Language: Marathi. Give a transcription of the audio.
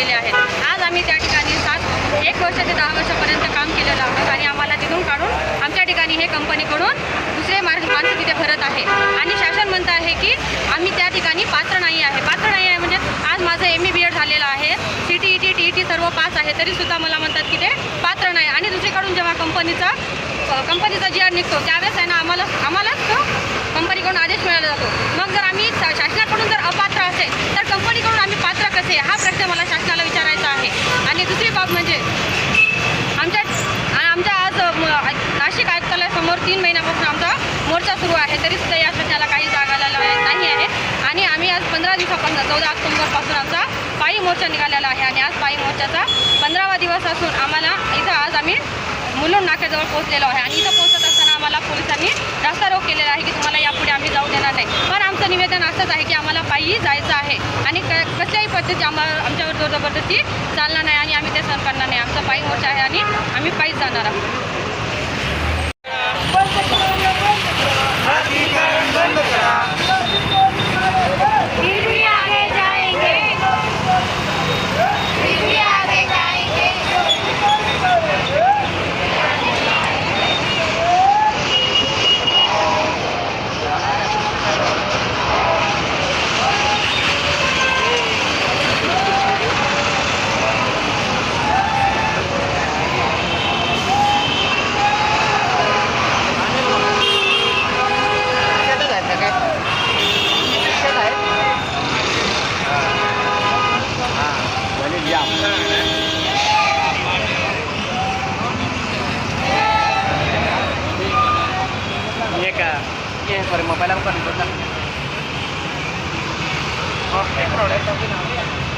केले आहेत. आज आम्ही त्या ठिकाणी सात एक वर्ष ते दहा वर्षापर्यंत काम केलेलं आहोत आणि आम्हाला तिथून काढून आमच्या ठिकाणी हे कंपनीकडून दुसरे मार्ग माणसं तिथे भरत आहे. आणि शासन म्हणत आहे की आम्ही त्या ठिकाणी पात्र नाही आहे. पात्र नाही आहे म्हणजे आज माझं एम ए बी एड झालेलं आहे. C T E T T E T सर्व पास आहे. तरीसुद्धा मला म्हणतात की ते पात्र नाही. आणि दुसरीकडून जेव्हा कंपनीचा कंपनीचा जी आर निघतो त्यावेळेस आहे ना आम्हाला आम्हालाच तो कंपनीकडून आदेश मिळाला जातो. तीन महिन्यापासून आमचा मोर्चा सुरू आहे. तरीसुद्धा या सध्याला काही जागा नाही आहे. आणि आम्ही आज पंधरा दिवसापासून चौदा ऑक्टोबरपासून आमचा पायी मोर्चा निघालेला आहे. आणि आज पायी मोर्चाचा पंधरावा दिवस असून आम्हाला इथं आज आम्ही मुलुंड नाक्याजवळ पोहोचलेलो आहे. आणि इथं पोहोचत असताना आम्हाला पोलिसांनी रस्ता रोक केलेला आहे की तुम्हाला यापुढे आम्ही जाऊ देणार नाही. पण आमचं निवेदन असंच आहे की आम्हाला पायी जायचं आहे. आणि क कसल्याही पद्धती आम्हाला आमच्यावर जोर जबरदस्ती चालणार नाही आणि आम्ही ते सहन करणार नाही. आमचा पायी मोर्चा आहे आणि आम्ही पायीच जाणार आहोत. ये पर मोबाईल पर Oh,